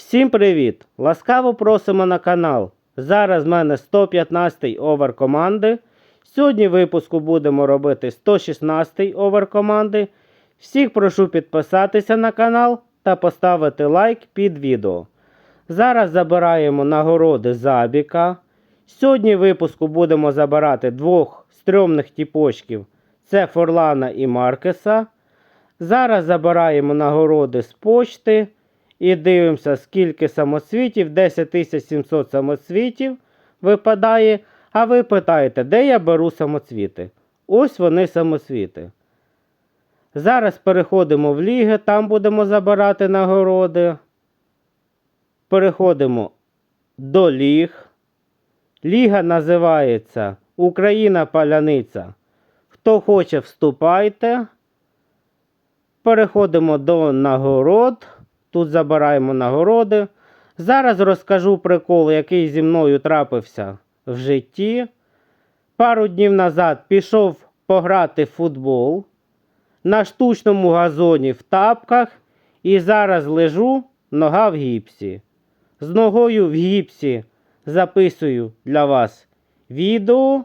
Всім привіт! Ласкаво просимо на канал. Зараз в мене 115 овер команди. Сьогодні в випуску будемо робити 116 овер команди. Всіх прошу підписатися на канал та поставити лайк під відео. Зараз забираємо нагороди Забіка. Сьогодні в випуску будемо забирати двох стрьомних тіпочків. Це Форлана і Маркеса. Зараз забираємо нагороди з почти. І дивимося, скільки самоцвітів, 10 700 самоцвітів випадає. А ви питаєте, де я беру самоцвіти? Ось вони самоцвіти. Зараз переходимо в ліги, там будемо забирати нагороди. Переходимо до ліг. Ліга називається Україна Паляниця. Хто хоче, вступайте. Переходимо до нагород. Тут забираємо нагороди. Зараз розкажу прикол, який зі мною трапився в житті. Пару днів назад пішов пограти в футбол на штучному газоні в тапках. І зараз лежу нога в гіпсі. З ногою в гіпсі записую для вас відео.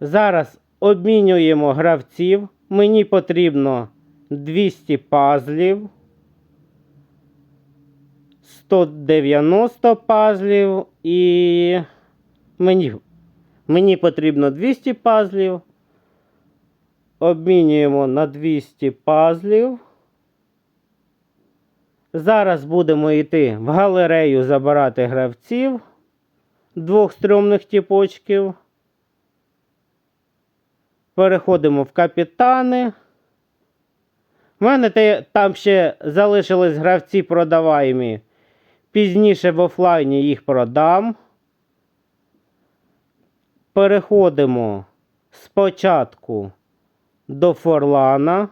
Зараз обмінюємо гравців. Мені потрібно 200 пазлів. 190 пазлів і мені, мені потрібно 200 пазлів. Обмінюємо на 200 пазлів. Зараз будемо йти в галерею забирати гравців двох стрьомних тіпочків. Переходимо в капітани. У мене там ще залишились гравці продаваємі. Пізніше в офлайні їх продам. Переходимо спочатку до Форлана.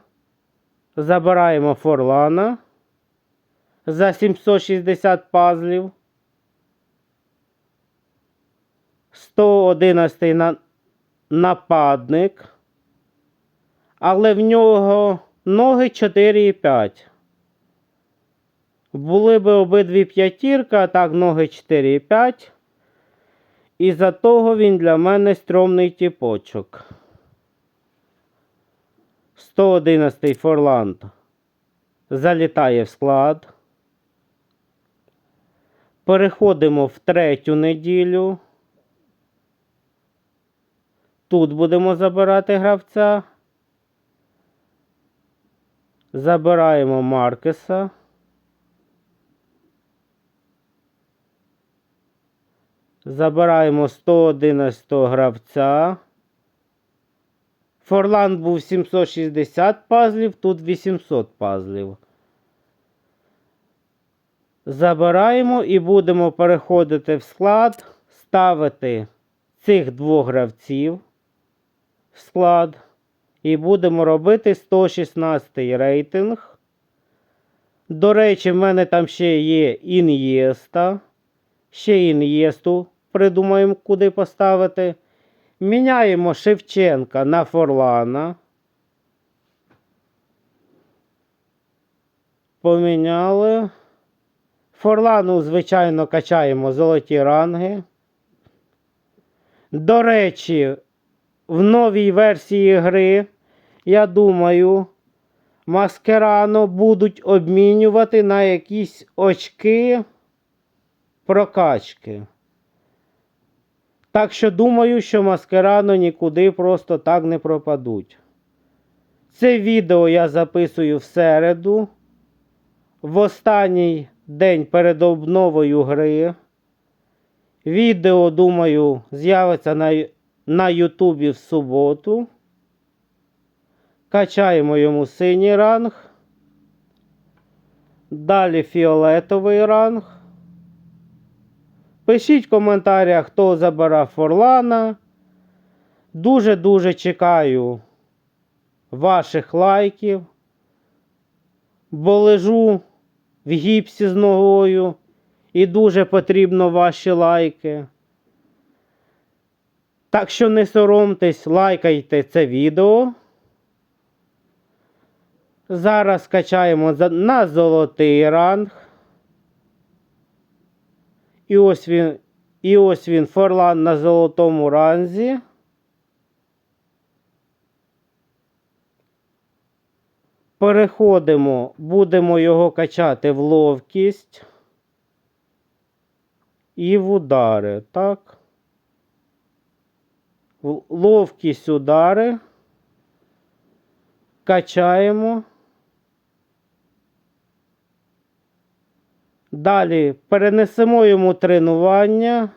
Забираємо Форлана за 760 пазлів. 111 на... нападник. Але в нього ноги 4,5. Були би обидві п'ятірка, а так ноги 4,5. І за того він для мене стрьомний тіпочок. 111 Форланд залітає в склад. Переходимо в третю неділю. Тут будемо забирати гравця. Забираємо Маркеса. Забираємо 111 гравця. Форланд був 760 пазлів, тут 800 пазлів. Забираємо і будемо переходити в склад, ставити цих двох гравців в склад. І будемо робити 116 рейтинг. До речі, в мене там ще є ін'єста. Ще ін'єсту придумаємо, куди поставити. Міняємо Шевченка на Форлана. Поміняли. Форлану, звичайно, качаємо золоті ранги. До речі, в новій версії гри, я думаю, Маскерано будуть обмінювати на якісь очки прокачки. Так що думаю, що маскерано нікуди просто так не пропадуть. Це відео я записую в середу, в останній день перед обновою гри. Відео, думаю, з'явиться на, на Ютубі в суботу. Качаємо йому синій ранг. Далі фіолетовий ранг. Пишіть в коментарях, хто забирав Форлана. Дуже-дуже чекаю ваших лайків. Бо лежу в гіпсі з ногою і дуже потрібно ваші лайки. Так що не соромтесь, лайкайте це відео. Зараз качаємо на золотий ранг. І ось він, і ось він Форлан на золотому ранзі. Переходимо, будемо його качати в ловкість і в удари, так? Ловкість удари. Качаємо. Далі перенесемо йому тренування.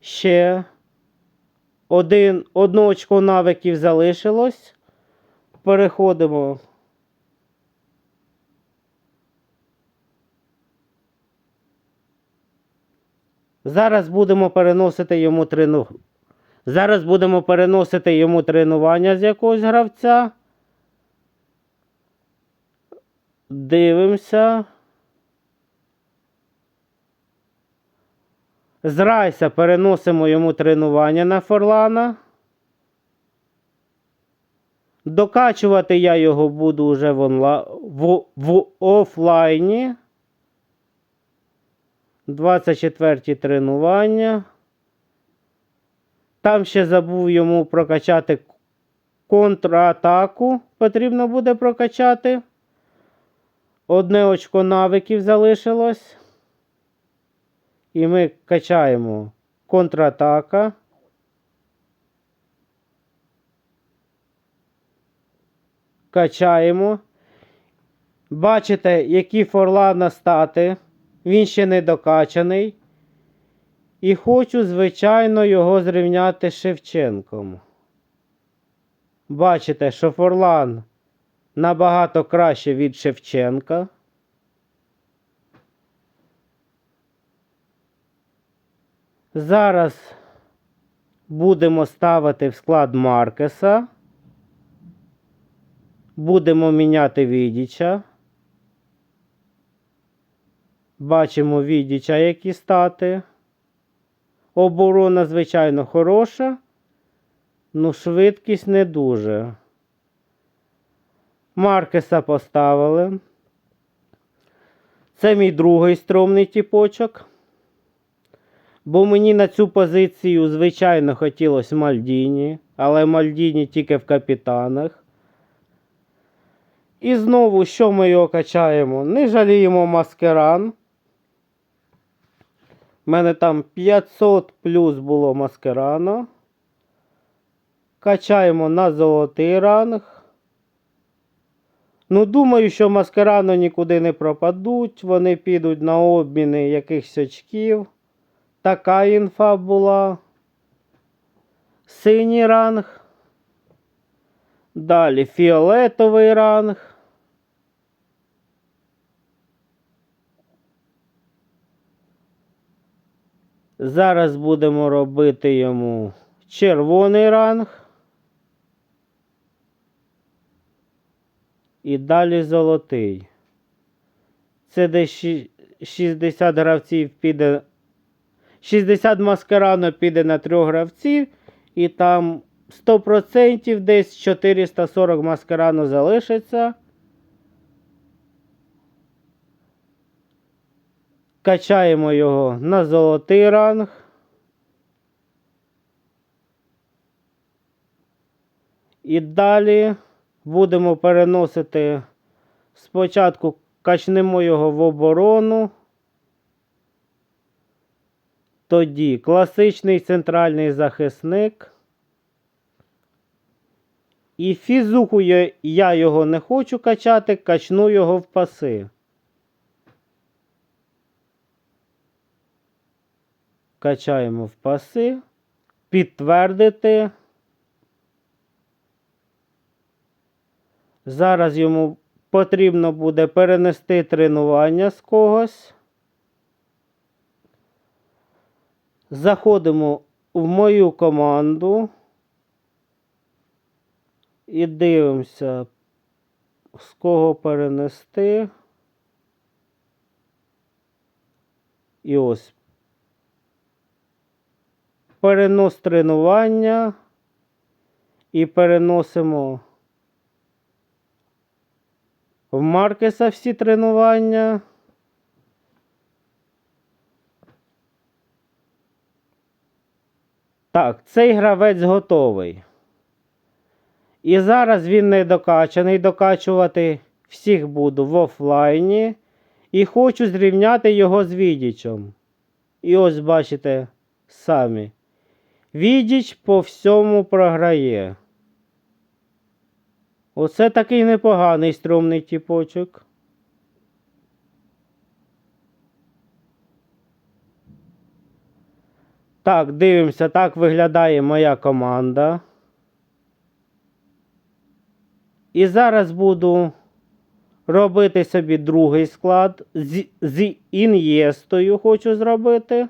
Ще один, одно очко навиків залишилось. Переходимо. Зараз будемо переносити йому трену... Зараз будемо переносити йому тренування з якогось гравця. Дивимося. З Райса переносимо йому тренування на Форлана. Докачувати я його буду вже в, онла... в... в офлайні. 24 ті тренування. Там ще забув йому прокачати контратаку. Потрібно буде прокачати. Одне очко навиків залишилось. І ми качаємо контратака. Качаємо. Бачите, які форлана стати. Він ще не докачаний. І хочу, звичайно, його зрівняти з Шевченком. Бачите, що Форлан набагато краще від Шевченка. Зараз будемо ставити в склад Маркеса. Будемо міняти Відіча. Бачимо Відіча, які стати. Оборона, звичайно, хороша. Ну, швидкість не дуже. Маркеса поставили. Це мій другий стромний тіпочок. Бо мені на цю позицію, звичайно, хотілося Мальдіні, але Мальдіні тільки в капітанах. І знову, що ми його качаємо? Не жаліємо маскеран. У мене там 500 плюс було маскерана. Качаємо на золотий ранг. Ну, думаю, що маскерано нікуди не пропадуть. Вони підуть на обміни якихось очків. Така інфа була. Синій ранг. Далі фіолетовий ранг. Зараз будемо робити йому червоний ранг. І далі золотий. Це десь 60 гравців піде. 60 маскарано піде на 3 гравців. І там 100% десь 440 маскарано залишиться. Качаємо його на золотий ранг. І далі будемо переносити. Спочатку качнемо його в оборону. Тоді класичний центральний захисник. І фізуху я, його не хочу качати, качну його в паси. Качаємо в паси. Підтвердити. Зараз йому потрібно буде перенести тренування з когось. Заходимо в мою команду і дивимося, з кого перенести. І ось перенос тренування і переносимо В Маркеса всі тренування. Так, цей гравець готовий. І зараз він не докачаний. Докачувати всіх буду в офлайні. І хочу зрівняти його з Відічем. І ось бачите самі. Відіч по всьому програє. Оце такий непоганий стрьомний тіпочок. Так, дивимося, так виглядає моя команда. І зараз буду робити собі другий склад. З, з ін'єстою хочу зробити.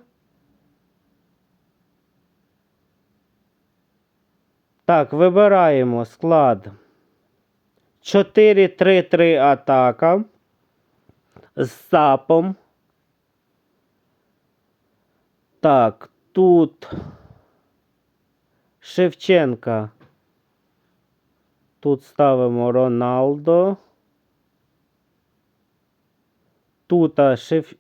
Так, вибираємо склад 4-3-3 атака з сапом. Так, тут Шевченка. Тут ставимо Роналдо. Тут Шев...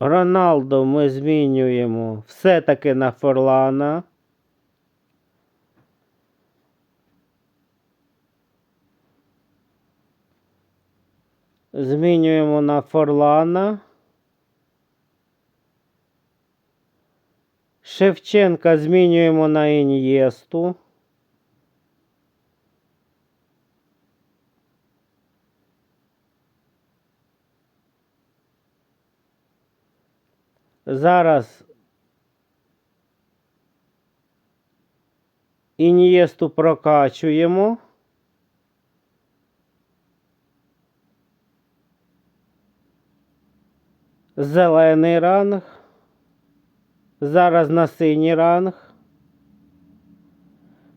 Роналдо ми змінюємо все-таки на Форлана. Змінюємо на Форлана. Шевченка змінюємо на Ін'єсту. Зараз Ін'єсту прокачуємо. Зелений ранг. Зараз на синій ранг.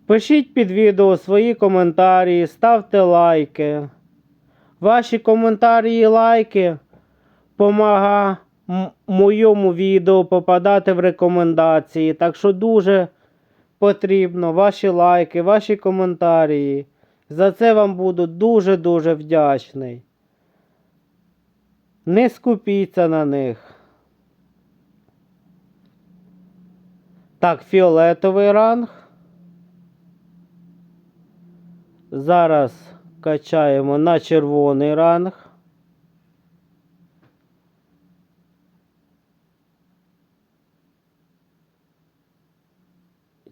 Пишіть під відео свої коментарі, ставте лайки. Ваші коментарі і лайки помага моєму відео попадати в рекомендації. Так що дуже потрібно ваші лайки, ваші коментарі. За це вам буду дуже-дуже вдячний. Не скупіться на них. Так, фіолетовий ранг. Зараз качаємо на червоний ранг.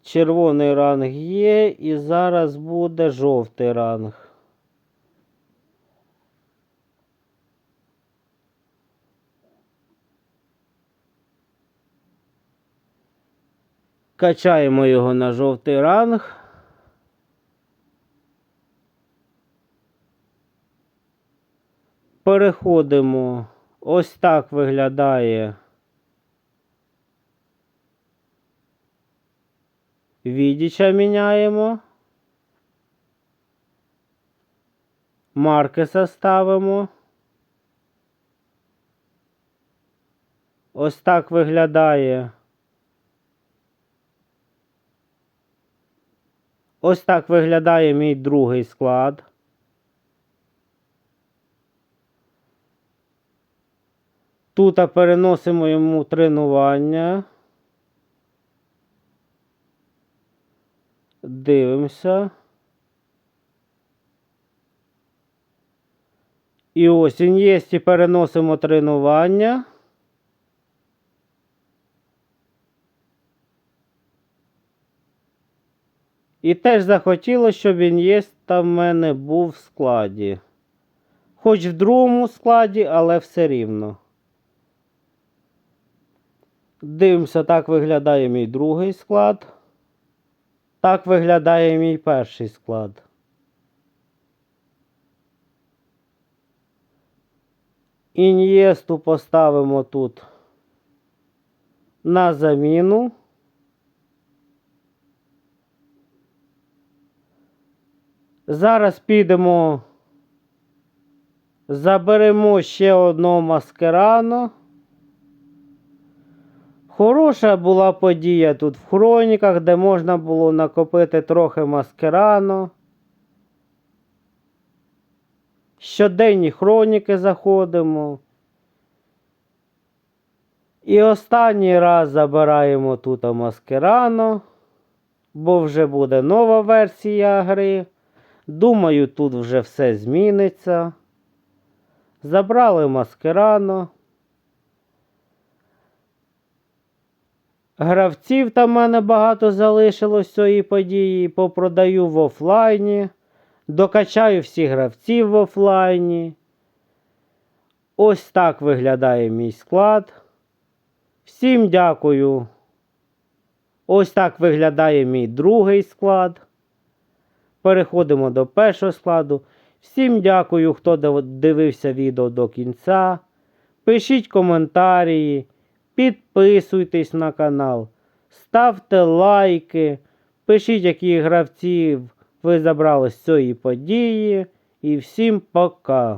Червоний ранг є, і зараз буде жовтий ранг. Качаємо його на жовтий ранг. Переходимо. Ось так виглядає. Відіча міняємо. Маркеса ставимо. Ось так виглядає. Ось так виглядає мій другий склад. Тут переносимо йому тренування. Дивимося. І ось ін'єсті переносимо тренування. І теж захотілося, щоб ін'єста в мене був в складі. Хоч в другому складі, але все рівно. Дивимося, так виглядає мій другий склад. Так виглядає мій перший склад. Ін'єсту поставимо тут на заміну. Зараз підемо, заберемо ще одного маскерано. Хороша була подія тут в хроніках, де можна було накопити трохи маскерано. щоденні хроніки заходимо. І останній раз забираємо тут маскерано, бо вже буде нова версія гри. Думаю, тут вже все зміниться. Забрали маскерано. Гравців там мене багато залишилось цієї події. Попродаю в офлайні. Докачаю всіх гравців в офлайні. Ось так виглядає мій склад. Всім дякую. Ось так виглядає мій другий склад. Переходимо до першого складу. Всім дякую, хто дивився відео до кінця. Пишіть коментарі, підписуйтесь на канал, ставте лайки, пишіть, які гравців ви забрали з цієї події. І всім пока!